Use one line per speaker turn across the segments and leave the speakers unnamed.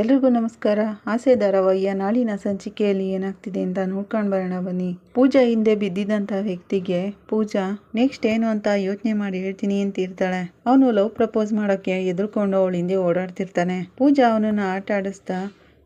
ಎಲ್ರಿಗೂ ನಮಸ್ಕಾರ. ಆಸೆ ಧಾರಾವಾಹಿಯ ನಾಳಿನ ಸಂಚಿಕೆಯಲ್ಲಿ ಏನಾಗ್ತಿದೆ ಅಂತ ನೋಡ್ಕೊಂಡು ಬರೋಣ ಬನ್ನಿ. ಪೂಜಾ ಹಿಂದೆ ಬಿದ್ದಿದ್ದಂಥ ವ್ಯಕ್ತಿಗೆ, ಪೂಜಾ ನೆಕ್ಸ್ಟ್ ಏನು ಅಂತ ಯೋಚನೆ ಮಾಡಿ ಹೇಳ್ತೀನಿ ಅಂತ ಇರ್ತಾಳೆ. ಅವನು ಲವ್ ಪ್ರಪೋಸ್ ಮಾಡೋಕ್ಕೆ ಎದುರ್ಕೊಂಡು ಅವಳ ಹಿಂದೆ ಓಡಾಡ್ತಿರ್ತಾನೆ. ಪೂಜಾ ಅವನನ್ನ ಆಟ ಆಡಿಸ್ತಾ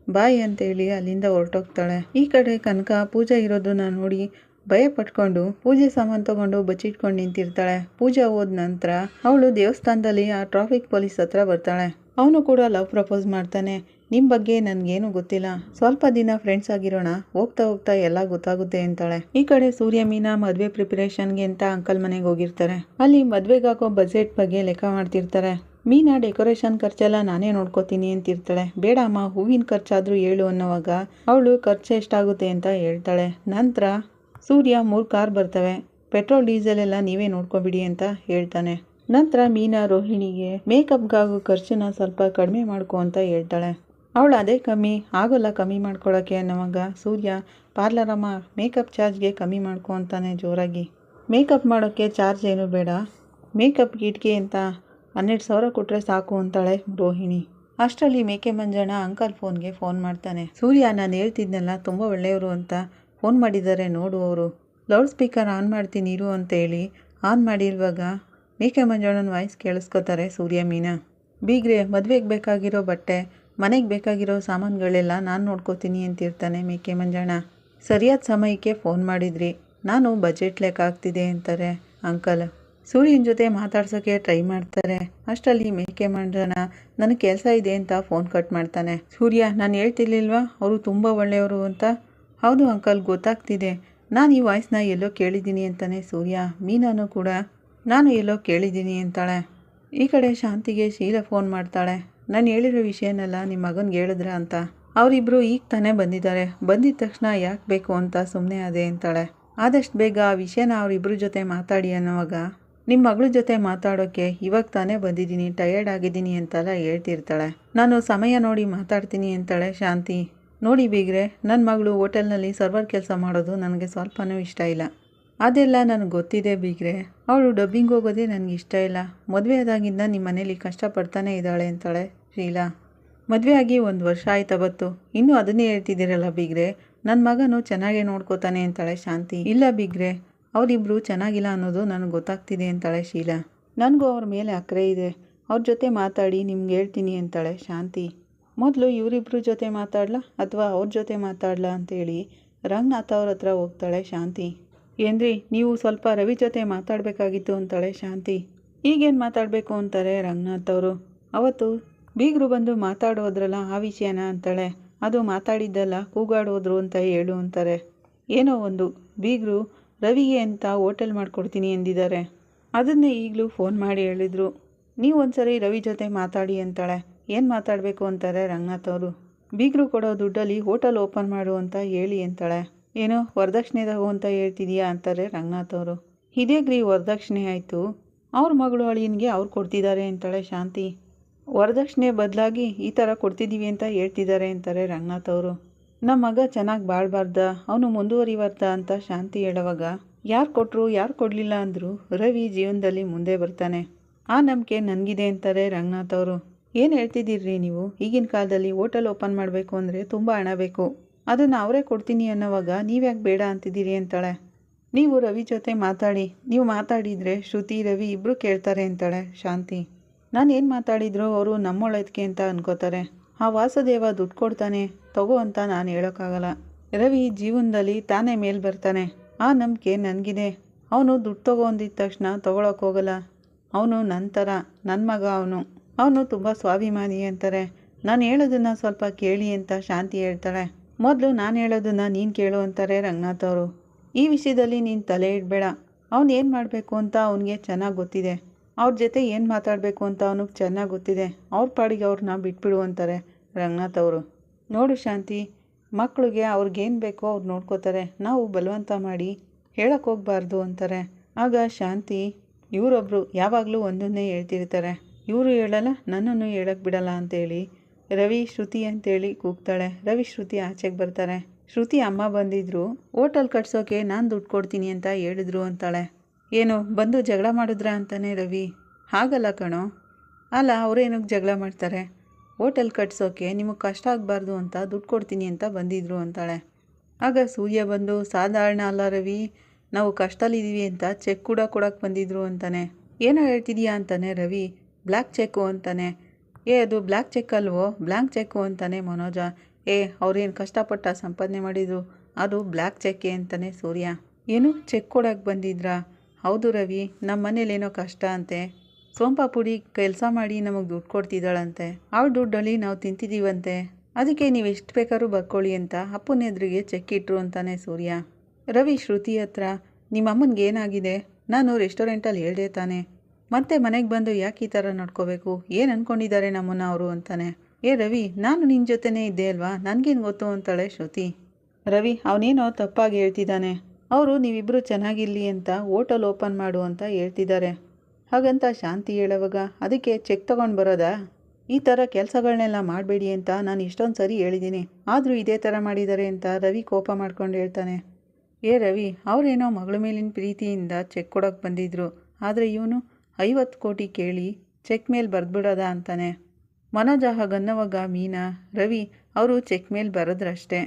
ಬಾಯ್ ಅಂತೇಳಿ ಅಲ್ಲಿಂದ ಹೊರಟೋಗ್ತಾಳೆ. ಈ ಕಡೆ ಕನಕ, ಪೂಜಾ ಇರೋದನ್ನ ನೋಡಿ ಭಯ ಪಟ್ಕೊಂಡು ಪೂಜೆ ಸಾಮಾನು ತಗೊಂಡು ಬಚ್ಚಿಟ್ಕೊಂಡು ನಿಂತಿರ್ತಾಳೆ. ಪೂಜಾ ಹೋದ ನಂತರ ಅವಳು ದೇವಸ್ಥಾನದಲ್ಲಿ ಆ ಟ್ರಾಫಿಕ್ ಪೊಲೀಸ್ ಹತ್ರ ಬರ್ತಾಳೆ. ಅವನು ಕೂಡ ಲವ್ ಪ್ರಪೋಸ್ ಮಾಡ್ತಾನೆ. ನಿಮ್ಮ ಬಗ್ಗೆ ನನಗೇನು ಗೊತ್ತಿಲ್ಲ. ಸ್ವಲ್ಪ ದಿನ ಫ್ರೆಂಡ್ಸ್ ಆಗಿರೋಣ. ಹೋಗ್ತಾ ಹೋಗ್ತಾ ಎಲ್ಲ ಗೊತ್ತಾಗುತ್ತೆ ಅಂತಾಳೆ. ಈ ಕಡೆ ಸೂರ್ಯ, ಮೀನಾ ಮದುವೆ ಪ್ರಿಪರೇಷನ್ಗೆ ಅಂತ ಅಂಕಲ್ ಮನೆಗೆ ಹೋಗಿರ್ತಾರೆ. ಅಲ್ಲಿ ಮದ್ವೆಗಾಕೋ ಬಜೆಟ್ ಬಗ್ಗೆ ಲೆಕ್ಕ ಮಾಡ್ತಿರ್ತಾರೆ. ಮೀನಾ ಡೆಕೋರೇಷನ್ ಖರ್ಚೆಲ್ಲ ನಾನೇ ನೋಡ್ಕೋತೀನಿ ಅಂತಿರ್ತಾಳೆ. ಬೇಡ ಅಮ್ಮ ಹೂವಿನ ಖರ್ಚಾದ್ರೂ ಹೇಳು ಅನ್ನೋವಾಗ ಅವಳು ಖರ್ಚು ಎಷ್ಟಾಗುತ್ತೆ ಅಂತ ಹೇಳ್ತಾಳೆ. ನಂತರ ಸೂರ್ಯ, ಮೂರು ಕಾರ್ ಬರ್ತವೆ. ಪೆಟ್ರೋಲ್, ಡೀಸೆಲ್ ಎಲ್ಲ ನೀವೇ ನೋಡ್ಕೊಬಿಡಿ ಅಂತ ಹೇಳ್ತಾನೆ. ನಂತರ ಮೀನಾ ರೋಹಿಣಿಗೆ ಮೇಕಪ್ಗಾಗೋ ಖರ್ಚನ್ನ ಸ್ವಲ್ಪ ಕಡಿಮೆ ಮಾಡ್ಕೋ ಅಂತ ಹೇಳ್ತಾಳೆ. ಅವಳು ಅದೇ ಕಮ್ಮಿ, ಆಗೋಲ್ಲ ಕಮ್ಮಿ ಮಾಡ್ಕೊಳ್ಳೋಕ್ಕೆ ಅನ್ನೋವಾಗ ಸೂರ್ಯ, ಪಾರ್ಲರಮ್ಮ, ಮೇಕಪ್ ಚಾರ್ಜ್ಗೆ ಕಮ್ಮಿ ಮಾಡ್ಕೊ ಅಂತಾನೆ ಜೋರಾಗಿ. ಮೇಕಪ್ ಮಾಡೋಕ್ಕೆ ಚಾರ್ಜ್ ಏನು ಬೇಡ. ಮೇಕಪ್ ಕಿಟ್ಗೆ ಅಂತ ಹನ್ನೆರಡು ಸಾವಿರ ಕೊಟ್ಟರೆ ಸಾಕು ಅಂತಾಳೆ ರೋಹಿಣಿ. ಅಷ್ಟರಲ್ಲಿ ಮೇಕೆ ಮಂಜಣ್ಣ ಅಂಕಲ್ ಫೋನ್ಗೆ ಫೋನ್ ಮಾಡ್ತಾನೆ. ಸೂರ್ಯ, ನಾನು ಹೇಳ್ತಿದ್ನಲ್ಲ, ತುಂಬ ಒಳ್ಳೆಯವರು ಅಂತ ಫೋನ್ ಮಾಡಿದ್ದಾರೆ ನೋಡು ಅವರು. ಲೌಡ್ ಸ್ಪೀಕರ್ ಆನ್ ಮಾಡ್ತೀನಿ ಇರು ಅಂತೇಳಿ ಆನ್ ಮಾಡಿರುವಾಗ ಮೇಕೆ ಮಂಜಣ್ಣನ ವಾಯ್ಸ್ ಕೇಳಿಸ್ಕೊತಾರೆ ಸೂರ್ಯ ಮೀನಾ. ಬೀಗ್ರೆ, ಮದುವೆಗೆ ಬೇಕಾಗಿರೋ ಬಟ್ಟೆ ಮನೆಗೆ ಬೇಕಾಗಿರೋ ಸಾಮಾನುಗಳೆಲ್ಲ ನಾನು ನೋಡ್ಕೋತೀನಿ ಅಂತಿರ್ತಾನೆ ಮೇಕೆ ಮಂಜಣ್ಣ. ಸರಿಯಾದ ಸಮಯಕ್ಕೆ ಫೋನ್ ಮಾಡಿದ್ರಿ. ನಾನು ಬಜೆಟ್ ಲೆಕ್ಕ ಆಗ್ತಿದೆ ಅಂತಾರೆ ಅಂಕಲ್. ಸೂರ್ಯನ ಜೊತೆ ಮಾತಾಡ್ಸೋಕ್ಕೆ ಟ್ರೈ ಮಾಡ್ತಾರೆ. ಅಷ್ಟರಲ್ಲಿ ಮೇಕೆ ಮಂಜಣ್ಣ, ನನಗೆ ಕೆಲಸ ಇದೆ ಅಂತ ಫೋನ್ ಕಟ್ ಮಾಡ್ತಾನೆ. ಸೂರ್ಯ, ನಾನು ಹೇಳ್ತಿರ್ಲಿಲ್ವಾ? ಅವರು ತುಂಬ ಒಳ್ಳೆಯವರು ಅಂತ? ಹೌದು ಅಂಕಲ್, ಗೊತ್ತಾಗ್ತಿದೆ. ನಾನು ಈ ವಾಯ್ಸ್ನ ಎಲ್ಲೋ ಕೇಳಿದ್ದೀನಿ ಅಂತಾನೆ ಸೂರ್ಯ. ಮೀನಾನು ಕೂಡ, ನಾನು ಎಲ್ಲೋ ಕೇಳಿದ್ದೀನಿ ಅಂತಾಳೆ. ಈ ಕಡೆ ಶಾಂತಿಗೆ ಶೀಲ ಫೋನ್ ಮಾಡ್ತಾಳೆ. ನಾನು ಹೇಳಿರೋ ವಿಷಯನೆಲ್ಲ ನಿಮ್ಮ ಮಗನಿಗೆ ಹೇಳಿದ್ರ ಅಂತ? ಅವರಿಬ್ಬರು ಈಗ ತಾನೇ ಬಂದಿದ್ದಾರೆ. ಬಂದಿದ ತಕ್ಷಣ ಯಾಕೆ ಬೇಕು ಅಂತ ಸುಮ್ಮನೆ ಅದೇ ಅಂತಾಳೆ. ಆದಷ್ಟು ಬೇಗ ಆ ವಿಷಯನ ಅವರಿಬ್ಬರ ಜೊತೆ ಮಾತಾಡಿ ಅನ್ನೋವಾಗ ನಿಮ್ಮ ಮಗಳ ಜೊತೆ ಮಾತಾಡೋಕ್ಕೆ ಇವಾಗ ತಾನೇ ಬಂದಿದ್ದೀನಿ ಟಯರ್ಡ್ ಆಗಿದ್ದೀನಿ ಅಂತೆಲ್ಲ ಹೇಳ್ತಿರ್ತಾಳೆ. ನಾನು ಸಮಯ ನೋಡಿ ಮಾತಾಡ್ತೀನಿ ಅಂತಾಳೆ ಶಾಂತಿ. ನೋಡಿ ಬೀಗ್ರೆ ನನ್ನ ಮಗಳು ಹೋಟೆಲ್ನಲ್ಲಿ ಸರ್ವರ್ ಕೆಲಸ ಮಾಡೋದು ನನಗೆ ಸ್ವಲ್ಪನೂ ಇಷ್ಟ ಇಲ್ಲ. ಅದೆಲ್ಲ ನನಗೆ ಗೊತ್ತಿದೆ ಬೀಗ್ರೆ. ಅವಳು ಡಬ್ಬಿಂಗ್ ಹೋಗೋದೇ ನನಗೆ ಇಷ್ಟ ಇಲ್ಲ. ಮದುವೆ ಆದಾಗಿಂದ ನಿಮ್ಮ ಮನೇಲಿ ಕಷ್ಟಪಡ್ತಾನೆ ಇದ್ದಾಳೆ ಅಂತಾಳೆ. ಶೀಲಾ, ಮದುವೆ ಆಗಿ ಒಂದು ವರ್ಷ ಆಯ್ತಾ ಬತ್ತು? ಇನ್ನೂ ಅದನ್ನೇ ಹೇಳ್ತಿದ್ದೀರಲ್ಲ ಬಿಗ್ರೆ. ನನ್ನ ಮಗನು ಚೆನ್ನಾಗೇ ನೋಡ್ಕೋತಾನೆ ಅಂತಾಳೆ ಶಾಂತಿ. ಇಲ್ಲ ಬಿಗ್ರೆ ಅವರಿಬ್ಬರು ಚೆನ್ನಾಗಿಲ್ಲ ಅನ್ನೋದು ನನಗೆ ಗೊತ್ತಾಗ್ತಿದೆ ಅಂತಾಳೆ ಶೀಲಾ. ನನಗೂ ಅವ್ರ ಮೇಲೆ ಅಕ್ರೆ ಇದೆ. ಅವ್ರ ಜೊತೆ ಮಾತಾಡಿ ನಿಮ್ಗೆ ಹೇಳ್ತೀನಿ ಅಂತಾಳೆ ಶಾಂತಿ. ಮೊದಲು ಇವರಿಬ್ಬರ ಜೊತೆ ಮಾತಾಡ್ಲಾ ಅಥವಾ ಅವ್ರ ಜೊತೆ ಮಾತಾಡ್ಲಾ ಅಂತೇಳಿ ರಂಗನಾಥ್ ಅವ್ರ ಹತ್ರ ಹೋಗ್ತಾಳೆ ಶಾಂತಿ. ಏನ್ರಿ, ನೀವು ಸ್ವಲ್ಪ ರವಿ ಜೊತೆ ಮಾತಾಡಬೇಕಾಗಿತ್ತು ಅಂತಾಳೆ ಶಾಂತಿ. ಈಗೇನು ಮಾತಾಡಬೇಕು ಅಂತಾರೆ ರಂಗನಾಥ್ ಅವರು. ಅವತ್ತು ಬೀಗರು ಬಂದು ಮಾತಾಡೋದ್ರಲ್ಲ ಆ ವಿಷಯನ ಅಂತಾಳೆ. ಅದು ಮಾತಾಡಿದ್ದಲ್ಲ, ಕೂಗಾಡೋದ್ರು ಅಂತ ಹೇಳು ಅಂತಾರೆ. ಏನೋ ಒಂದು. ಬೀಗರು, ರವಿಗೆ ಅಂತ ಹೋಟೆಲ್ ಮಾಡಿಕೊಡ್ತೀನಿ ಎಂದಿದ್ದಾರೆ. ಅದನ್ನೇ ಈಗಲೂ ಫೋನ್ ಮಾಡಿ ಹೇಳಿದರು. ನೀವು ಒಂದ್ಸರಿ ರವಿ ಜೊತೆ ಮಾತಾಡಿ ಅಂತಾಳೆ. ಏನು ಮಾತಾಡಬೇಕು ಅಂತಾರೆ ರಂಗನಾಥ್ ಅವರು. ಬೀಗರು ಕೊಡೋ ದುಡ್ಡಲ್ಲಿ ಹೋಟೆಲ್ ಓಪನ್ ಮಾಡು ಅಂತ ಹೇಳಿ ಅಂತಾಳೆ. ಏನೋ ವರದಕ್ಷಿಣೆ ತಗೋ ಅಂತ ಹೇಳ್ತಿದೀಯಾ ಅಂತಾರೆ ರಂಗನಾಥ್ ಅವರು. ಇದೇಗ್ರಿ ವರದಕ್ಷಿಣೆ ಆಯಿತು. ಅವ್ರ ಮಗಳು ಅಳಿಯನ್ಗೆ ಅವ್ರು ಕೊಡ್ತಿದ್ದಾರೆ ಅಂತಾಳೆ ಶಾಂತಿ. ವರದಕ್ಷಿಣೆ ಬದಲಾಗಿ ಈ ಥರ ಕೊಡ್ತಿದ್ದೀವಿ ಅಂತ ಹೇಳ್ತಿದ್ದಾರೆ ಅಂತಾರೆ ರಂಗನಾಥ್ ಅವರು. ನಮ್ಮ ಮಗ ಚೆನ್ನಾಗಿ ಬಾಳ್ಬಾರ್ದ, ಅವನು ಮುಂದುವರಿಬಾರ್ದ ಅಂತ ಶಾಂತಿ ಹೇಳುವಾಗ ಯಾರು ಕೊಟ್ಟರು ಯಾರು ಕೊಡಲಿಲ್ಲ ಅಂದರೂ ರವಿ ಜೀವನದಲ್ಲಿ ಮುಂದೆ ಬರ್ತಾನೆ. ಆ ನಂಬಿಕೆ ನನಗಿದೆ ಅಂತಾರೆ ರಂಗನಾಥ್ ಅವರು. ಏನು ಹೇಳ್ತಿದ್ದೀರಿ ನೀವು? ಈಗಿನ ಕಾಲದಲ್ಲಿ ಹೋಟೆಲ್ ಓಪನ್ ಮಾಡಬೇಕು ಅಂದರೆ ತುಂಬ ಹಣ ಬೇಕು. ಅದನ್ನು ಅವರೇ ಕೊಡ್ತೀನಿ ಅನ್ನೋವಾಗ ನೀವ್ಯಾಕೆ ಬೇಡ ಅಂತಿದ್ದೀರಿ ಅಂತಾಳೆ. ನೀವು ರವಿ ಜೊತೆ ಮಾತಾಡಿ. ನೀವು ಮಾತಾಡಿದರೆ ಶ್ರುತಿ, ರವಿ ಇಬ್ಬರು ಕೇಳ್ತಾರೆ ಅಂತಾಳೆ ಶಾಂತಿ. ನಾನು ಏನು ಮಾತಾಡಿದ್ರು ಅವರು ನಮ್ಮೊಳದಕ್ಕೆ ಅಂತ ಅನ್ಕೋತಾರೆ. ಆ ವಾಸುದೇವ ದುಡ್ಡು ಕೊಡ್ತಾನೆ, ತಗೋ ಅಂತ ನಾನು ಹೇಳೋಕ್ಕಾಗಲ್ಲ. ರವಿ ಜೀವನದಲ್ಲಿ ತಾನೇ ಮೇಲೆ ಬರ್ತಾನೆ. ಆ ನಂಬಿಕೆ ನನಗಿದೆ. ಅವನು ದುಡ್ಡು ತಗೋ ಅಂದಿದ ತಕ್ಷಣ ತೊಗೊಳಕ್ಕೆ ಹೋಗಲ್ಲ. ಅವನು ನನ್ನ ಥರ ನನ್ನ ಮಗ ಅವನು. ಅವನು ತುಂಬ ಸ್ವಾಭಿಮಾನಿ ಅಂತಾರೆ. ನಾನು ಹೇಳೋದನ್ನು ಸ್ವಲ್ಪ ಕೇಳಿ ಅಂತ ಶಾಂತಿ ಹೇಳ್ತಾಳೆ. ಮೊದಲು ನಾನು ಹೇಳೋದನ್ನು ನೀನು ಕೇಳು ಅಂತಾರೆ ರಂಗನಾಥ್ ಅವರು. ಈ ವಿಷಯದಲ್ಲಿ ನೀನು ತಲೆ ಇಡಬೇಡ. ಅವ್ನು ಏನು ಮಾಡಬೇಕು ಅಂತ ಅವನಿಗೆ ಚೆನ್ನಾಗಿ ಗೊತ್ತಿದೆ. ಅವ್ರ ಜೊತೆ ಏನು ಮಾತಾಡಬೇಕು ಅಂತ ಅವನಿಗೆ ಚೆನ್ನಾಗಿ ಗೊತ್ತಿದೆ. ಅವ್ರ ಪಾಡಿಗೆ ಅವ್ರನ್ನ ಬಿಟ್ಬಿಡು ಅಂತಾರೆ ರಂಗನಾಥ್ ಅವರು. ನೋಡು ಶಾಂತಿ ಮಕ್ಕಳಿಗೆ ಅವ್ರಿಗೇನು ಬೇಕೋ ಅವ್ರು ನೋಡ್ಕೋತಾರೆ. ನಾವು ಬಲವಂತ ಮಾಡಿ ಹೇಳಕ್ಕೆ ಹೋಗ್ಬಾರ್ದು ಅಂತಾರೆ. ಆಗ ಶಾಂತಿ ಇವರೊಬ್ಬರು ಯಾವಾಗಲೂ ಒಂದನ್ನೇ ಹೇಳ್ತಿರ್ತಾರೆ. ಇವರು ಹೇಳಲ್ಲ, ನನ್ನನ್ನು ಹೇಳಕ್ಕೆ ಬಿಡಲ್ಲ ಅಂತೇಳಿ. ರವಿ, ಶ್ರುತಿ ಅಂತೇಳಿ ಕೂಗ್ತಾಳೆ. ರವಿ, ಶ್ರುತಿ ಆಚೆಗೆ ಬರ್ತಾರೆ. ಶ್ರುತಿ ಅಮ್ಮ ಬಂದಿದ್ರು, ಹೋಟೆಲ್ ಕಟ್ಸೋಕೆ ನಾನು ದುಡ್ಡು ಕೊಡ್ತೀನಿ ಅಂತ ಹೇಳಿದ್ರು ಅಂತಾಳೆ. ಏನು ಬಂದು ಜಗಳ ಮಾಡಿದ್ರಾ ಅಂತಾನೆ ರವಿ. ಹಾಗಲ್ಲ ಕಣೋ. ಅಲ್ಲ ಅವರೇನಕ್ಕೆ ಜಗಳ ಮಾಡ್ತಾರೆ? ಹೋಟೆಲ್ ಕಟ್ಸೋಕೆ ನಿಮಗೆ ಕಷ್ಟ ಆಗಬಾರ್ದು ಅಂತ ದುಡ್ಡು ಕೊಡ್ತೀನಿ ಅಂತ ಬಂದಿದ್ರು ಅಂತಾಳೆ. ಆಗ ಸೂರ್ಯ ಬಂದು, ಸಾಧಾರಣ ಅಲ್ಲ ರವಿ, ನಾವು ಕಷ್ಟಲಿದ್ದೀವಿ ಅಂತ ಚೆಕ್ ಕೂಡ ಕೊಡೋಕ್ಕೆ ಬಂದಿದ್ರು ಅಂತಾನೆ. ಏನೋ ಹೇಳ್ತಿದೀಯಾ? ಅಂತಾನೆ ರವಿ. ಬ್ಲ್ಯಾಕ್ ಚೆಕ್ಕು, ಅಂತಾನೆ. ಏ, ಅದು ಬ್ಲ್ಯಾಕ್ ಚೆಕ್ ಅಲ್ವೋ? ಬ್ಲ್ಯಾಂಕ್ ಚೆಕ್ಕು, ಅಂತಾನೆ ಮನೋಜ. ಏ, ಅವ್ರೇನು ಕಷ್ಟಪಟ್ಟ ಸಂಪಾದನೆ ಮಾಡಿದ್ರು? ಅದು ಬ್ಲ್ಯಾಕ್ ಚೆಕ್ಕೆ, ಅಂತಾನೆ ಸೂರ್ಯ. ಏನು ಚೆಕ್ ಕೊಡೋಕೆ ಬಂದಿದ್ರಾ? ಹೌದು ರವಿ ನಮ್ಮ ಮನೇಲೇನೋ ಕಷ್ಟ ಅಂತೆ. ಸೋಂಪಾ ಪುಡಿ ಕೆಲಸ ಮಾಡಿ ನಮಗೆ ದುಡ್ಡು ಕೊಡ್ತಿದ್ದಾಳಂತೆ. ಅವಳ ದುಡ್ಡಲ್ಲಿ ನಾವು ತಿಂತಿದ್ದೀವಂತೆ ಅದಕ್ಕೆ ನೀವು ಎಷ್ಟು ಬೇಕಾದ್ರೂ ಬರ್ಕೊಳ್ಳಿ ಅಂತ ಅಪ್ಪನ ಎದುರಿಗೆ ಚೆಕ್ ಇಟ್ರು ಅಂತಾನೆ ಸೂರ್ಯ. ರವಿ ಶ್ರುತಿ ಹತ್ರ ನಿಮ್ಮ ಅಮ್ಮನಿಗೆ ಏನಾಗಿದೆ? ನಾನು ರೆಸ್ಟೋರೆಂಟಲ್ಲಿ ಹೇಳಿದೆ ತಾನೆ. ಮತ್ತೆ ಮನೆಗೆ ಬಂದು ಯಾಕೆ ಈ ಥರ ನೋಡ್ಕೋಬೇಕು? ಏನು ಅಂದ್ಕೊಂಡಿದ್ದಾರೆ ನಮ್ಮನ್ನ ಅವರು? ಅಂತಾನೆ. ಏ ರವಿ, ನಾನು ನಿನ್ನ ಜೊತೆನೇ ಇದ್ದೆ ಅಲ್ವಾ? ನನಗೇನು ಗೊತ್ತು? ಅಂತಾಳೆ ಶ್ರುತಿ. ರವಿ, ಅವನೇನೋ ತಪ್ಪಾಗಿ ಹೇಳ್ತಿದ್ದಾನೆ ಅವರು ನೀವಿಬ್ಬರು ಚೆನ್ನಾಗಿರಲಿ ಅಂತ ಹೋಟೆಲ್ ಓಪನ್ ಮಾಡು ಅಂತ ಹೇಳ್ತಿದ್ದಾರೆ. ಹಾಗಂತ ಶಾಂತಿ ಹೇಳೋವಾಗ, ಅದಕ್ಕೆ ಚೆಕ್ ತಗೊಂಡು ಬರೋದಾ? ಈ ಥರ ಕೆಲಸಗಳನ್ನೆಲ್ಲ ಮಾಡಬೇಡಿ ಅಂತ ನಾನು ಇಷ್ಟೊಂದು ಸರಿ ಹೇಳಿದ್ದೀನಿ ಆದರೂ ಇದೇ ಥರ ಮಾಡಿದ್ದಾರೆ ಅಂತ ರವಿ ಕೋಪ ಮಾಡ್ಕೊಂಡು ಹೇಳ್ತಾನೆ. ಏ ರವಿ, ಅವರೇನೋ ಮಗಳ ಮೇಲಿನ ಪ್ರೀತಿಯಿಂದ ಚೆಕ್ ಕೊಡೋಕೆ ಬಂದಿದ್ರು. ಆದರೆ ಇವನು ಐವತ್ತು ಕೋಟಿ ಕೇಳಿ ಚೆಕ್ ಮೇಲೆ ಬರೆದ್ಬಿಡೋದ ಅಂತಾನೆ. ಮನೋಜ ಹಾಗನ್ನವಾಗ ಮೀನಾ, ರವಿ, ಅವರು ಚೆಕ್ ಮೇಲೆ ಬರೋದ್ರಷ್ಟೇ.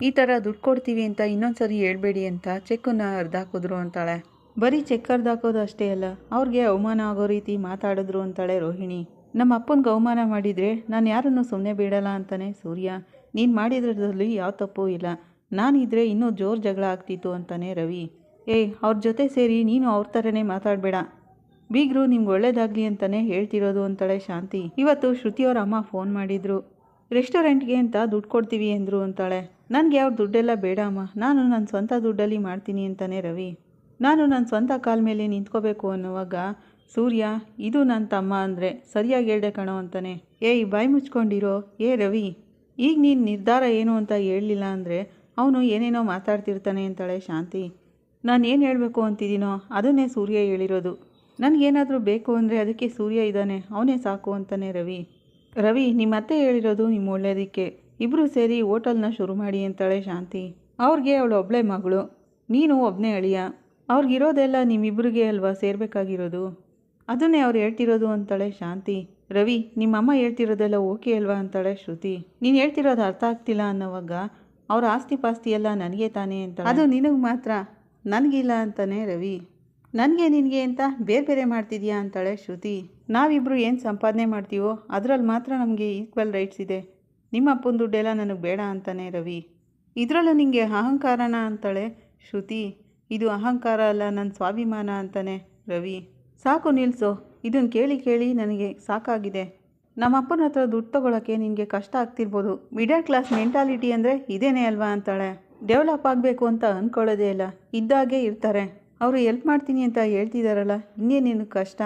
ಈ ಥರ ದುಡ್ಡು ಕೊಡ್ತೀವಿ ಅಂತ ಇನ್ನೊಂದು ಸರಿ ಹೇಳ್ಬೇಡಿ ಅಂತ ಚೆಕ್ಕನ್ನು ಹರಿದಾಕಿದ್ರು ಅಂತಾಳೆ. ಬರೀ ಚೆಕ್ ಹರಿದಾಕೋದು ಅಷ್ಟೇ ಅಲ್ಲ, ಅವ್ರಿಗೆ ಅವಮಾನ ಆಗೋ ರೀತಿ ಮಾತಾಡಿದ್ರು ಅಂತಾಳೆ ರೋಹಿಣಿ. ನಮ್ಮ ಅಪ್ಪನಿಗೆ ಅವಮಾನ ಮಾಡಿದರೆ ನಾನು ಯಾರನ್ನು ಸುಮ್ಮನೆ ಬಿಡಲ್ಲ ಅಂತಾನೆ ಸೂರ್ಯ. ನೀನು ಮಾಡಿದ್ರದಲ್ಲಿ ಯಾವ ತಪ್ಪು ಇಲ್ಲ. ನಾನಿದ್ರೆ ಇನ್ನೂ ಜೋರು ಜಗಳ ಆಗ್ತಿತ್ತು ಅಂತಾನೆ ರವಿ. ಏಯ್ ಅವ್ರ ಜೊತೆ ಸೇರಿ ನೀನು ಅವ್ರ ಥರನೇ ಮಾತಾಡಬೇಡ. ಬೀಗರು ನಿಮ್ಗೆ ಒಳ್ಳೇದಾಗಲಿ ಅಂತಲೇ ಹೇಳ್ತಿರೋದು ಅಂತಾಳೆ ಶಾಂತಿ. ಇವತ್ತು ಶ್ರುತಿಯವ್ರ ಅಮ್ಮ ಫೋನ್ ಮಾಡಿದ್ರು. ರೆಸ್ಟೋರೆಂಟ್ಗೆ ಅಂತ ದುಡ್ಡು ಕೊಡ್ತೀವಿ ಅಂದರು ಅಂತಾಳೆ. ನನಗೆ ಅವ್ರ ದುಡ್ಡೆಲ್ಲ ಬೇಡ ಅಮ್ಮ. ನಾನು ನನ್ನ ಸ್ವಂತ ದುಡ್ಡಲ್ಲಿ ಮಾಡ್ತೀನಿ ಅಂತಾನೆ ರವಿ. ನಾನು ನನ್ನ ಸ್ವಂತ ಕಾಲ ಮೇಲೆ ನಿಂತ್ಕೋಬೇಕು ಅನ್ನುವಾಗ, ಸೂರ್ಯ, ಇದು ನನ್ನ ತಮ್ಮ ಅಂದರೆ ಸರಿಯಾಗಿ ಹೇಳ್ದೆ ಕಣೋ ಅಂತಾನೆ. ಏಯ್, ಬಾಯಿ ಮುಚ್ಕೊಂಡಿರೋ? ಏ ರವಿ, ಈಗ ನೀನು ನಿರ್ಧಾರ ಏನು ಅಂತ ಹೇಳಲಿಲ್ಲ ಅಂದರೆ ಅವನು ಏನೇನೋ ಮಾತಾಡ್ತಿರ್ತಾನೆ ಅಂತಾಳೆ ಶಾಂತಿ. ನಾನು ಏನು ಹೇಳಬೇಕು ಅಂತಿದ್ದೀನೋ ಅದನ್ನೇ ಸೂರ್ಯ ಹೇಳಿರೋದು. ನನಗೇನಾದರೂ ಬೇಕು ಅಂದರೆ ಅದಕ್ಕೆ ಸೂರ್ಯ ಇದ್ದಾನೆ, ಅವನೇ ಸಾಕು ಅಂತಾನೆ ರವಿ. ರವಿ ನಿಮ್ಮ ಅತ್ತೆ ಹೇಳಿರೋದು ನಿಮ್ಮ ಒಳ್ಳೇದಕ್ಕೆ. ಇಬ್ಬರು ಸೇರಿ ಹೋಟೆಲ್ನ ಶುರು ಮಾಡಿ ಅಂತಾಳೆ ಶಾಂತಿ. ಅವ್ರಿಗೆ ಅವಳು ಒಬ್ಬಳೆ ಮಗಳು. ನೀನು ಒಬ್ಬನೇ ಅಳಿಯ. ಅವ್ರಿಗಿರೋದೆಲ್ಲ ನಿಮ್ಮಿಬ್ಬರಿಗೆ ಅಲ್ವಾ ಸೇರಬೇಕಾಗಿರೋದು? ಅದನ್ನೇ ಅವ್ರು ಹೇಳ್ತಿರೋದು ಅಂತಾಳೆ ಶಾಂತಿ. ರವಿ, ನಿಮ್ಮಮ್ಮ ಹೇಳ್ತಿರೋದೆಲ್ಲ ಓಕೆ ಅಲ್ವಾ ಅಂತಾಳೆ ಶ್ರುತಿ. ನೀನು ಹೇಳ್ತಿರೋದು ಅರ್ಥ ಆಗ್ತಿಲ್ಲ ಅನ್ನೋವಾಗ ಅವ್ರ ಆಸ್ತಿ ಪಾಸ್ತಿ ಎಲ್ಲ ನನಗೆ ತಾನೇ ಅಂತ ಅದು ನಿನಗೆ ಮಾತ್ರ. ನನಗಿಲ್ಲ ಅಂತಾನೆ ರವಿ. ನನಗೆ ನಿನಗೆ ಅಂತ ಬೇರೆ ಬೇರೆ ಮಾಡ್ತಿದ್ಯಾ ಅಂತಾಳೆ ಶ್ರುತಿ. ನಾವಿಬ್ಬರು ಏನು ಸಂಪಾದನೆ ಮಾಡ್ತೀವೋ ಅದರಲ್ಲಿ ಮಾತ್ರ ನಮಗೆ ಈಕ್ವಲ್ ರೈಟ್ಸ್ ಇದೆ. ನಿಮ್ಮ ಅಪ್ಪನ ದುಡ್ಡೆಲ್ಲ ನನಗೆ ಬೇಡ ಅಂತಾನೆ ರವಿ. ಇದರಲ್ಲೂ ನಿಮಗೆ ಅಹಂಕಾರನ ಅಂತಾಳೆ? ಶ್ರುತಿ, ಇದು ಅಹಂಕಾರ ಅಲ್ಲ ನನ್ನ ಸ್ವಾಭಿಮಾನ ಅಂತಾನೆ ರವಿ. ಸಾಕು ನಿಲ್ಸೋ ಇದನ್ನು ಕೇಳಿ ಕೇಳಿ ನನಗೆ ಸಾಕಾಗಿದೆ. ನಮ್ಮ ಅಪ್ಪನ ಹತ್ರ ದುಡ್ಡು ತೊಗೊಳಕ್ಕೆ ನಿನಗೆ ಕಷ್ಟ ಆಗ್ತಿರ್ಬೋದು. ಮಿಡಲ್ ಕ್ಲಾಸ್ ಮೆಂಟಾಲಿಟಿ ಅಂದರೆ ಇದೇನೇ ಅಲ್ವಾ ಅಂತಾಳೆ. ಡೆವಲಪ್ ಆಗಬೇಕು ಅಂತ ಅಂದ್ಕೊಳ್ಳೋದೇ ಇಲ್ಲ. ಇದ್ದಾಗೆ ಇರ್ತಾರೆ. ಅವರು ಎಲ್ಪ್ ಮಾಡ್ತೀನಿ ಅಂತ ಹೇಳ್ತಿದ್ದಾರಲ್ಲ ಇನ್ನೇನೇನು ಕಷ್ಟ?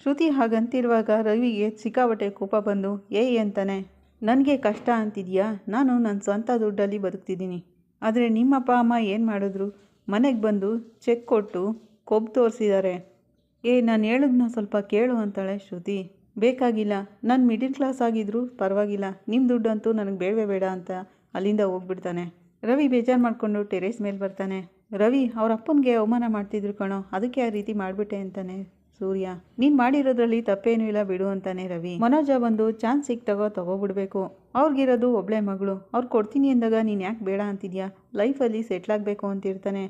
ಶ್ರುತಿ ಹಾಗಂತಿರುವಾಗ ರವಿಗೆ ಸಿಕ್ಕಾಬಟ್ಟೆ ಕೋಪ ಬಂದು, ಏಯ್ ಅಂತಾನೆ. ನನಗೆ ಕಷ್ಟ ಅಂತಿದೆಯಾ? ನಾನು ನನ್ನ ಸ್ವಂತ ದುಡ್ಡಲ್ಲಿ ಬದುಕ್ತಿದ್ದೀನಿ. ಆದರೆ ನಿಮ್ಮಪ್ಪ, ಅಮ್ಮ ಏನು ಮಾಡಿದ್ರು? ಮನೆಗೆ ಬಂದು ಚೆಕ್ ಕೊಟ್ಟು ಕೊಬ್ಬು ತೋರಿಸಿದ್ದಾರೆ ಏ, ನಾನು ಹೇಳಿದ್ನ ಸ್ವಲ್ಪ ಕೇಳು ಅಂತಾಳೆ ಶ್ರುತಿ. ಬೇಕಾಗಿಲ್ಲ. ನಾನು ಮಿಡಿಲ್ ಕ್ಲಾಸ್ ಆಗಿದ್ರು ಪರವಾಗಿಲ್ಲ. ನಿಮ್ಮ ದುಡ್ಡಂತೂ ನನಗೆ ಬೇಡವೇ ಬೇಡ ಅಂತ ಅಲ್ಲಿಂದ ಹೋಗ್ಬಿಡ್ತಾನೆ. ರವಿ ಬೇಜಾರು ಮಾಡಿಕೊಂಡು ಟೆರೇಸ್ ಮೇಲೆ ಬರ್ತಾನೆ. ರವಿ ಅವ್ರ ಅಪ್ಪನಿಗೆ ಅವಮಾನ ಮಾಡ್ತಿದ್ರು ಕಣೋ. ಅದಕ್ಕೆ ಆ ರೀತಿ ಮಾಡಿಬಿಟ್ಟೆ ಅಂತಾನೆ ಸೂರ್ಯ, ನೀನ್ ಮಾಡಿರೋದ್ರಲ್ಲಿ ತಪ್ಪೇನೂ ಇಲ್ಲ ಬಿಡು ಅಂತಾನೆ ರವಿ. ಮನೋಜ ಬಂದು, ಚಾನ್ಸ್ ಸಿಕ್ತಾಗ ತಗೋಬಿಡ್ಬೇಕು. ಅವ್ರಿಗಿರೋದು ಒಬ್ಳೆ ಮಗಳು. ಅವ್ರು ಕೊಡ್ತೀನಿ ಅಂದಾಗ ನೀನು ಯಾಕೆ ಬೇಡ ಅಂತಿದ್ಯಾ? ಲೈಫಲ್ಲಿ ಸೆಟ್ಲ್ ಆಗಬೇಕು ಅಂತಿರ್ತಾನೆ.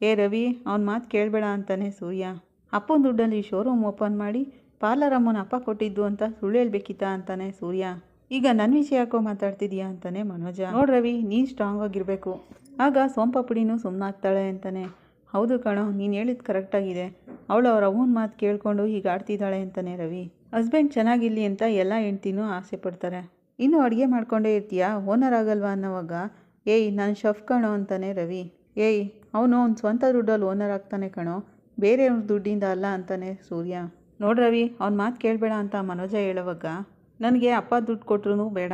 ಏ ರವಿ, ಅವ್ನ ಮಾತು ಕೇಳಬೇಡ ಅಂತಾನೆ ಸೂರ್ಯ. ಅಪ್ಪನ ದುಡ್ಡಲ್ಲಿ ಶೋರೂಮ್ ಓಪನ್ ಮಾಡಿ ಪಾರ್ಲರ್ ಅಮ್ಮನ ಅಪ್ಪ ಕೊಟ್ಟಿದ್ದು ಅಂತ ಸುಳ್ಳು ಹೇಳ್ಬೇಕಿತ್ತ ಅಂತಾನೆ ಸೂರ್ಯ. ಈಗ ನನ್ನ ವಿಷಯ ಯಾಕೋ ಮಾತಾಡ್ತಿದ್ಯಾ ಅಂತಾನೆ ಮನೋಜ. ನೋಡ್ರವಿ ನೀನು ಸ್ಟ್ರಾಂಗ್ ಆಗಿರಬೇಕು. ಆಗ ಸೋಂಪ ಪುಡಿನೂ ಸುಮ್ಮನಾಗ್ತಾಳೆ ಅಂತಾನೆ. ಹೌದು ಕಣೋ, ನೀನು ಹೇಳಿದ್ದು ಕರೆಕ್ಟಾಗಿದೆ ಅವಳು ಅವ್ರ ಅವನ ಮಾತು ಕೇಳಿಕೊಂಡು ಹೀಗೆ ಆಡ್ತಿದ್ದಾಳೆ ಅಂತಾನೆ ರವಿ. ಹಸ್ಬೆಂಡ್ ಚೆನ್ನಾಗಿರಲಿ ಅಂತ ಎಲ್ಲ ಹೆಂಡ್ತಿನೂ ಆಸೆ ಪಡ್ತಾರೆ. ಇನ್ನೂ ಅಡುಗೆ ಮಾಡಿಕೊಂಡೇ ಇರ್ತೀಯಾ? ಓನರ್ ಆಗಲ್ವಾ ಅನ್ನೋವಾಗ, ಏಯ್, ನಾನು ಶಫ್ ಕಣೋ ಅಂತಾನೆ ರವಿ. ಏಯ್, ಅವನು ಅವ್ನ ಸ್ವಂತ ದುಡ್ಡಲ್ಲಿ ಓನರ್ ಆಗ್ತಾನೆ ಕಣೋ. ಬೇರೆಯವ್ರ ದುಡ್ಡಿಂದ ಅಲ್ಲ ಅಂತಾನೆ ಸೂರ್ಯ. ನೋಡಿ ರವಿ, ಅವ್ನ ಮಾತು ಕೇಳಬೇಡ ಅಂತ ಮನೋಜ ಹೇಳೋವಾಗ, ನನಗೆ ಅಪ್ಪ ದುಡ್ಡು ಕೊಟ್ರೂ ಬೇಡ.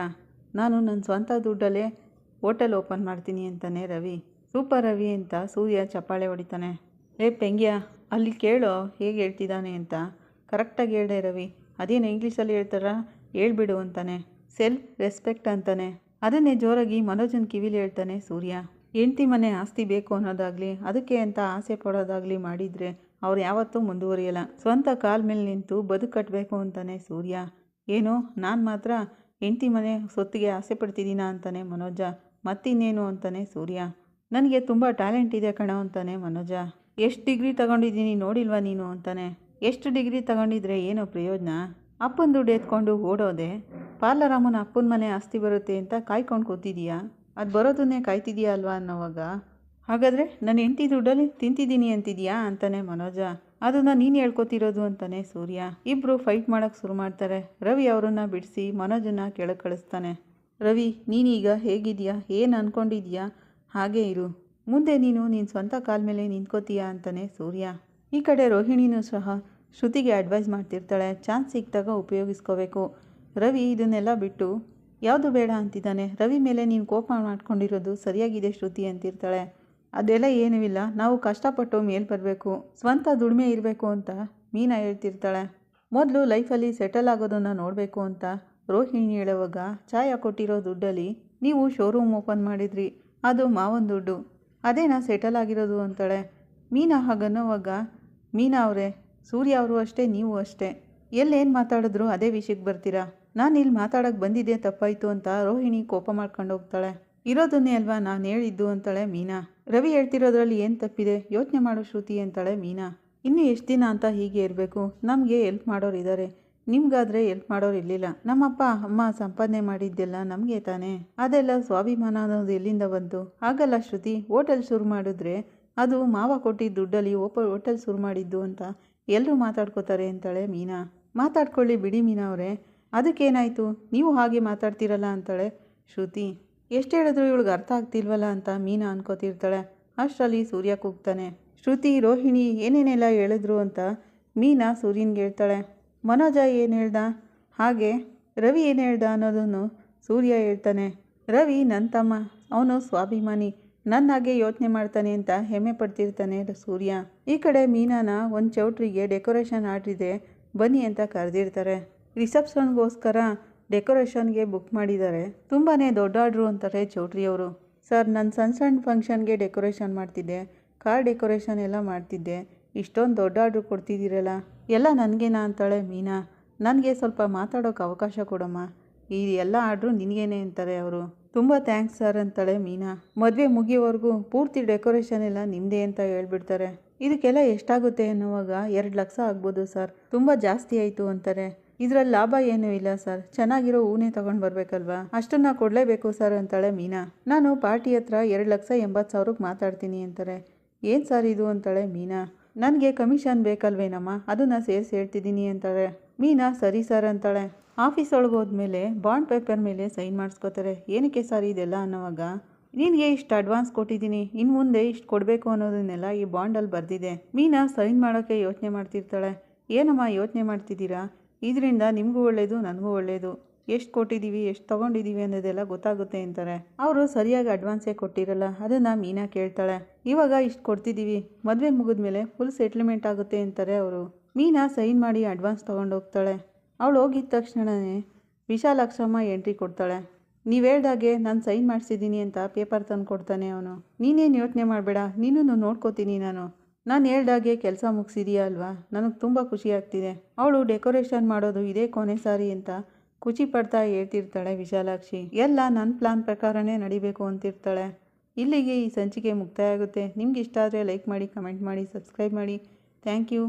ನಾನು ನನ್ನ ಸ್ವಂತ ದುಡ್ಡಲ್ಲೇ ಹೋಟೆಲ್ ಓಪನ್ ಮಾಡ್ತೀನಿ ಅಂತಾನೆ ರವಿ. ಸೂಪರ್ ರವಿ ಅಂತ ಸೂರ್ಯ ಚಪ್ಪಾಳೆ ಹೊಡಿತಾನೆ. ಏ ಪೆಂಗ್ಯ, ಅಲ್ಲಿ ಕೇಳೋ, ಹೇಗೆ ಹೇಳ್ತಿದ್ದಾನೆ ಅಂತ? ಕರೆಕ್ಟಾಗಿ ಹೇಳ್ದೆ ರವಿ. ಅದೇನು ಇಂಗ್ಲೀಷಲ್ಲಿ ಹೇಳ್ತಾರ? ಹೇಳ್ಬಿಡು ಅಂತಾನೆ. ಸೆಲ್ಫ್ ರೆಸ್ಪೆಕ್ಟ್ ಅಂತಾನೆ. ಅದನ್ನೇ ಜೋರಾಗಿ ಮನೋಜನ್ ಕಿವಿಲಿ ಹೇಳ್ತಾನೆ ಸೂರ್ಯ. ಹೆಂಡ್ತಿ ಮನೆ ಆಸ್ತಿ ಬೇಕು ಅನ್ನೋದಾಗಲಿ, ಅದಕ್ಕೆ ಅಂತ ಆಸೆ ಪಡೋದಾಗಲಿ ಮಾಡಿದರೆ ಅವ್ರು ಯಾವತ್ತೂ ಮುಂದುವರಿಯಲ್ಲ. ಸ್ವಂತ ಕಾಲ್ ಮೇಲೆ ನಿಂತು ಬದುಕು ಕಟ್ಟಬೇಕು ಅಂತಾನೆ ಸೂರ್ಯ. ಏನು? ನಾನು ಮಾತ್ರ ಹೆಂಡತಿ ಮನೆ ಸೊತ್ತಿಗೆ ಆಸೆ ಪಡ್ತಿದ್ದೀನಾ ಅಂತಾನೆ ಮನೋಜ. ಮತ್ತಿನ್ನೇನು? ಅಂತಾನೆ ಸೂರ್ಯ. ನನಗೆ ತುಂಬ ಟ್ಯಾಲೆಂಟ್ ಇದೆ ಕಣೋ ಅಂತಾನೆ ಮನೋಜ. ಎಷ್ಟು ಡಿಗ್ರಿ ತಗೊಂಡಿದ್ದೀನಿ ನೋಡಿಲ್ವಾ ನೀನು ಅಂತಾನೆ. ಎಷ್ಟು ಡಿಗ್ರಿ ತಗೊಂಡಿದ್ರೆ ಏನೋ ಪ್ರಯೋಜನ? ಅಪ್ಪನ ದುಡ್ಡು ಎತ್ಕೊಂಡು ಓಡೋದೆ. ಪಾರ್ಲರಾಮನ ಅಪ್ಪನ ಮನೆ ಆಸ್ತಿ ಬರುತ್ತೆ ಅಂತ ಕಾಯ್ಕೊಂಡು ಕೂತಿದೀಯಾ? ಅದು ಬರೋದನ್ನೇ ಕಾಯ್ತಿದೀಯಾ ಅಲ್ವಾ ಅನ್ನೋವಾಗ? ಹಾಗಾದರೆ ನನ್ನ ಹೆಂಡತಿ ದುಡ್ಡಲ್ಲಿ ತಿಂತಿದ್ದೀನಿ ಅಂತಿದೀಯಾ ಅಂತಾನೆ ಮನೋಜ. ಅದನ್ನು ನೀನು ಹೇಳ್ಕೊತಿರೋದು ಅಂತಾನೆ ಸೂರ್ಯ. ಇಬ್ಬರು ಫೈಟ್ ಮಾಡೋಕ್ಕೆ ಶುರು ಮಾಡ್ತಾರೆ. ರವಿ ಅವರನ್ನು ಬಿಡಿಸಿ ಮನೋಜನ್ನ ಕೆಳಗೆ ಕಳಿಸ್ತಾನೆ. ರವಿ, ನೀನೀಗ ಹೇಗಿದೆಯಾ? ಏನು ಅಂದ್ಕೊಂಡಿದ್ಯಾ ಹಾಗೇ ಇರು. ಮುಂದೆ ನೀನು ನಿನ್ನ ಸ್ವಂತ ಕಾಲ ಮೇಲೆ ನಿಂತ್ಕೋತೀಯಾ ಅಂತಾನೆ ಸೂರ್ಯ. ಈ ಕಡೆ ರೋಹಿಣಿನೂ ಸಹ ಶ್ರುತಿಗೆ ಅಡ್ವೈಸ್ ಮಾಡ್ತಿರ್ತಾಳೆ. ಚಾನ್ಸ್ ಸಿಕ್ಕಿದಾಗ ಉಪಯೋಗಿಸ್ಕೋಬೇಕು. ರವಿ ಇದನ್ನೆಲ್ಲ ಬಿಟ್ಟು, ಯಾವುದು ಬೇಡ ಅಂತಿದ್ದಾನೆ. ರವಿ ಮೇಲೆ ನೀನು ಕೋಪ ಮಾಡ್ಕೊಂಡಿರೋದು ಸರಿಯಾಗಿದೆ ಶ್ರುತಿ ಅಂತಿರ್ತಾಳೆ. ಅದೆಲ್ಲ ಏನೂ ಇಲ್ಲ. ನಾವು ಕಷ್ಟಪಟ್ಟು ಮೇಲ್ ಬರಬೇಕು. ಸ್ವಂತ ದುಡಿಮೆ ಇರಬೇಕು ಅಂತ ಮೀನಾ ಹೇಳ್ತಿರ್ತಾಳೆ. ಮೊದಲು ಲೈಫಲ್ಲಿ ಸೆಟಲ್ ಆಗೋದನ್ನು ನೋಡಬೇಕು ಅಂತ ರೋಹಿಣಿ ಹೇಳುವಾಗ ಚಾಯ ಕೊಟ್ಟಿರೋ ದುಡ್ಡಲ್ಲಿ ನೀವು ಶೋರೂಮ್ ಓಪನ್ ಮಾಡಿದ್ರಿ. ಅದು ಮಾವನ ದುಡ್ಡು. ಅದೇನಾ ಸೆಟಲ್ ಆಗಿರೋದು ಅಂತಾಳೆ? ಮೀನಾ ಹಾಗನ್ನೋವಾಗ ಮೀನಾ ಅವರೇ, ಸೂರ್ಯ ಅವರು ಅಷ್ಟೇ, ನೀವು ಅಷ್ಟೇ. ಎಲ್ಲೇನು ಮಾತಾಡಿದ್ರು ಅದೇ ವಿಷಯಕ್ಕೆ ಬರ್ತೀರಾ? ನಾನು ಇಲ್ಲಿ ಮಾತಾಡೋಕೆ ಬಂದಿದ್ದೆ, ತಪ್ಪಾಯಿತು ಅಂತ ರೋಹಿಣಿ ಕೋಪ ಮಾಡ್ಕೊಂಡು ಹೋಗ್ತಾಳೆ. ಇರೋದನ್ನೇ ಅಲ್ವಾ ನಾನು ಹೇಳಿದ್ದು ಅಂತಾಳೆ ಮೀನಾ. ರವಿ ಹೇಳ್ತಿರೋದ್ರಲ್ಲಿ ಏನು ತಪ್ಪಿದೆ? ಯೋಚನೆ ಮಾಡೋ ಶ್ರುತಿ ಅಂತಾಳೆ ಮೀನಾ. ಇನ್ನೂ ಎಷ್ಟು ದಿನ ಅಂತ ಹೀಗೆ ಇರಬೇಕು? ನಮಗೆ ಎಲ್ಪ್ ಮಾಡೋರು ಇದ್ದಾರೆ ನಿಮ್ಗಾದ್ರೆ ಎಲ್ಪ್ ಮಾಡೋರು ಇರಲಿಲ್ಲ. ನಮ್ಮಪ್ಪ, ಅಮ್ಮ ಸಂಪಾದನೆ ಮಾಡಿದ್ದೆಲ್ಲ ನಮಗೆ ತಾನೇ. ಅದೆಲ್ಲ ಸ್ವಾಭಿಮಾನ ಅನ್ನೋದು ಎಲ್ಲಿಂದ ಬಂತು? ಹಾಗಲ್ಲ ಶ್ರುತಿ ಹೋಟೆಲ್ ಶುರು ಮಾಡಿದ್ರೆ ಅದು ಮಾವ ಕೊಟ್ಟಿದ್ದ ದುಡ್ಡಲ್ಲಿ ಓಪ ಹೋಟೆಲ್ ಶುರು ಮಾಡಿದ್ದು ಅಂತ ಎಲ್ಲರೂ ಮಾತಾಡ್ಕೋತಾರೆ ಅಂತಾಳೆ ಮೀನಾ. ಮಾತಾಡ್ಕೊಳ್ಳಿ ಬಿಡಿ ಮೀನಾ ಅವರೇ. ಅದಕ್ಕೇನಾಯಿತು? ನೀವು ಹಾಗೆ ಮಾತಾಡ್ತೀರಲ್ಲ ಅಂತಾಳೆ ಶ್ರುತಿ. ಎಷ್ಟು ಹೇಳಿದ್ರು ಇವಳಿಗೆ ಅರ್ಥ ಆಗ್ತಿಲ್ವಲ್ಲ ಅಂತ ಮೀನಾ ಅನ್ಕೋತಿರ್ತಾಳೆ. ಅಷ್ಟರಲ್ಲಿ ಸೂರ್ಯ ಕೂಗ್ತಾನೆ. ಶ್ರುತಿ, ರೋಹಿಣಿ ಏನೇನೆಲ್ಲ ಹೇಳಿದ್ರು ಅಂತ ಮೀನಾ ಸೂರ್ಯನ್ಗೆ ಹೇಳ್ತಾಳೆ. ಮನೋಜ ಏನು ಹೇಳ್ದ? ಹಾಗೆ ರವಿ ಏನು ಹೇಳ್ದ ಅನ್ನೋದನ್ನು ಸೂರ್ಯ ಹೇಳ್ತಾನೆ. ರವಿ ನನ್ನ ತಮ್ಮ ಅವನು ಸ್ವಾಭಿಮಾನಿ. ನನ್ನ ಹಾಗೆ ಯೋಚನೆ ಮಾಡ್ತಾನೆ ಅಂತ ಹೆಮ್ಮೆ ಪಡ್ತಿರ್ತಾನೆ ಸೂರ್ಯ. ಈ ಕಡೆ ಮೀನಾನ ಒಂದು ಚೌಟ್ರಿಗೆ ಡೆಕೋರೇಷನ್ ಆರ್ಡ್ರ್ ಇದೆ. ಬನ್ನಿ ಅಂತ ಕರೆದಿರ್ತಾರೆ. ರಿಸೆಪ್ಷನ್ಗೋಸ್ಕರ ಡೆಕೋರೇಷನ್ಗೆ ಬುಕ್ ಮಾಡಿದ್ದಾರೆ. ತುಂಬಾ ದೊಡ್ಡ ಆರ್ಡ್ರು ಅಂತಾರೆ ಚೌಟ್ರಿಯವರು. ಸರ್ ನನ್ನ ಸಣ್ಣ ಸಣ್ಣ ಫಂಕ್ಷನ್ಗೆ ಡೆಕೋರೇಷನ್ ಮಾಡ್ತಿದ್ದೆ. ಕಾರ್ ಡೆಕೋರೇಷನ್ ಎಲ್ಲ ಮಾಡ್ತಿದ್ದೆ. ಇಷ್ಟೊಂದು ದೊಡ್ಡ ಆರ್ಡ್ರ್ ಕೊಡ್ತಿದ್ದೀರಲ್ಲ? ಎಲ್ಲ ನನಗೇನಾ ಅಂತಾಳೆ ಮೀನಾ. ನನಗೆ ಸ್ವಲ್ಪ ಮಾತಾಡೋಕೆ ಅವಕಾಶ ಕೊಡಮ್ಮ. ಈ ಎಲ್ಲ ಆರ್ಡ್ರು ನಿನಗೇನೆ ಅಂತಾರೆ ಅವರು. ತುಂಬ ಥ್ಯಾಂಕ್ಸ್ ಸರ್ ಅಂತಾಳೆ ಮೀನಾ. ಮದುವೆ ಮುಗಿಯೋವರೆಗೂ ಪೂರ್ತಿ ಡೆಕೋರೇಷನ್ ಎಲ್ಲ ನಿಮ್ಮದೇ ಅಂತ ಹೇಳ್ಬಿಡ್ತಾರೆ. ಇದಕ್ಕೆಲ್ಲ ಎಷ್ಟಾಗುತ್ತೆ ಅನ್ನುವಾಗ ಎರಡು ಲಕ್ಷ ಆಗ್ಬೋದು ಸರ್. ತುಂಬ ಜಾಸ್ತಿ ಆಯಿತು ಅಂತಾರೆ. ಇದರಲ್ಲಿ ಲಾಭ ಏನೂ ಇಲ್ಲ ಸರ್. ಚೆನ್ನಾಗಿರೋ ಹೂನೇ ತಗೊಂಡು ಬರಬೇಕಲ್ವಾ? ಅಷ್ಟನ್ನು ಕೊಡಲೇಬೇಕು ಸರ್ ಅಂತಾಳೆ ಮೀನಾ. ನಾನು ಪಾರ್ಟಿ ಹತ್ರ ಎರಡು ಲಕ್ಷ ಎಂಬತ್ತು ಸಾವಿರಕ್ಕೆ ಮಾತಾಡ್ತೀನಿ ಅಂತಾರೆ. ಏನು ಸರ್ ಇದು ಅಂತಾಳೆ ಮೀನಾ. ನನಗೆ ಕಮಿಷನ್ ಬೇಕಲ್ವೇನಮ್ಮ? ಅದನ್ನು ಸೇರಿಸಿ ಹೇಳ್ತಿದ್ದೀನಿ ಅಂತಾಳೆ. ಮೀನಾ, ಸರಿ ಸರ್ ಅಂತಾಳೆ. ಆಫೀಸ್ ಒಳಗೆ ಹೋದ್ಮೇಲೆ ಬಾಂಡ್ ಪೇಪರ್ ಮೇಲೆ ಸೈನ್ ಮಾಡಿಸ್ಕೋತಾರೆ. ಏನಕ್ಕೆ ಸರ್ ಇದೆಲ್ಲ ಅನ್ನೋವಾಗ, ನಿನಗೆ ಇಷ್ಟು ಅಡ್ವಾನ್ಸ್ ಕೊಟ್ಟಿದ್ದೀನಿ. ಇನ್ನು ಮುಂದೆ ಇಷ್ಟು ಕೊಡಬೇಕು ಅನ್ನೋದನ್ನೆಲ್ಲ ಈ ಬಾಂಡಲ್ಲಿ ಬರೆದಿದೆ. ಮೀನಾ ಸೈನ್ ಮಾಡೋಕ್ಕೆ ಯೋಚನೆ ಮಾಡ್ತಿರ್ತಾಳೆ. ಏನಮ್ಮ ಯೋಚನೆ ಮಾಡ್ತಿದ್ದೀರಾ? ಇದರಿಂದ ನಿಮಗೂ ಒಳ್ಳೆಯದು ನನಗೂ ಒಳ್ಳೆಯದು ಎಷ್ಟು ಕೊಟ್ಟಿದ್ದೀವಿ ಎಷ್ಟು ತೊಗೊಂಡಿದ್ದೀವಿ ಅನ್ನೋದೆಲ್ಲ ಗೊತ್ತಾಗುತ್ತೆ ಅಂತಾರೆ. ಅವರು ಸರಿಯಾಗಿ ಅಡ್ವಾನ್ಸೇ ಕೊಟ್ಟಿರಲ್ಲ, ಅದನ್ನು ಮೀನಾ ಕೇಳ್ತಾಳೆ. ಇವಾಗ ಇಷ್ಟು ಕೊಡ್ತಿದ್ದೀವಿ ಮದುವೆ ಮುಗಿದ್ಮೇಲೆ ಫುಲ್ ಸೆಟ್ಲ್ಮೆಂಟ್ ಆಗುತ್ತೆ ಅಂತಾರೆ ಅವರು. ಮೀನಾ ಸೈನ್ ಮಾಡಿ ಅಡ್ವಾನ್ಸ್ ತೊಗೊಂಡೋಗ್ತಾಳೆ ಅವಳು ಹೋಗಿದ ತಕ್ಷಣವೇ ವಿಶಾಲಾಕ್ಷಮ್ಮ ಎಂಟ್ರಿ ಕೊಡ್ತಾಳೆ. ನೀವು ಹೇಳ್ದಾಗೆ ನಾನು ಸೈನ್ ಮಾಡಿಸಿದ್ದೀನಿ ಅಂತ ಪೇಪರ್ ತಂದು ಕೊಡ್ತಾನೆ ಅವನು. ನೀನೇನು ಯೋಚನೆ ಮಾಡಬೇಡ ನೀನು ನೋಡ್ಕೋತೀನಿ ನಾನು. ನಾನು ಹೇಳ್ದಾಗೆ ಕೆಲಸ ಮುಗಿಸಿದೀಯಾ ಅಲ್ವಾ? ನನಗೆ ತುಂಬ ಖುಷಿ ಆಗ್ತಿದೆ. ಅವಳು ಡೆಕೋರೇಷನ್ ಮಾಡೋದು ಇದೇ ಕೊನೆ ಸಾರಿ ಅಂತ ಖುಷಿ ಪಡ್ತಾ ಹೇಳ್ತಿರ್ತಾಳೆ ವಿಶಾಲಾಕ್ಷಿ. ಎಲ್ಲ ನನ್ನ ಪ್ಲಾನ್ ಪ್ರಕಾರನೇ ನಡಿಬೇಕು ಅಂತಿರ್ತಾಳೆ. ಇಲ್ಲಿಗೆ ಈ ಸಂಚಿಕೆ ಮುಕ್ತಾಯ ಆಗುತ್ತೆ. ನಿಮ್ಗೆ ಇಷ್ಟ ಆದರೆ ಲೈಕ್ ಮಾಡಿ ಕಮೆಂಟ್ ಮಾಡಿ ಸಬ್ಸ್ಕ್ರೈಬ್ ಮಾಡಿ. Thank you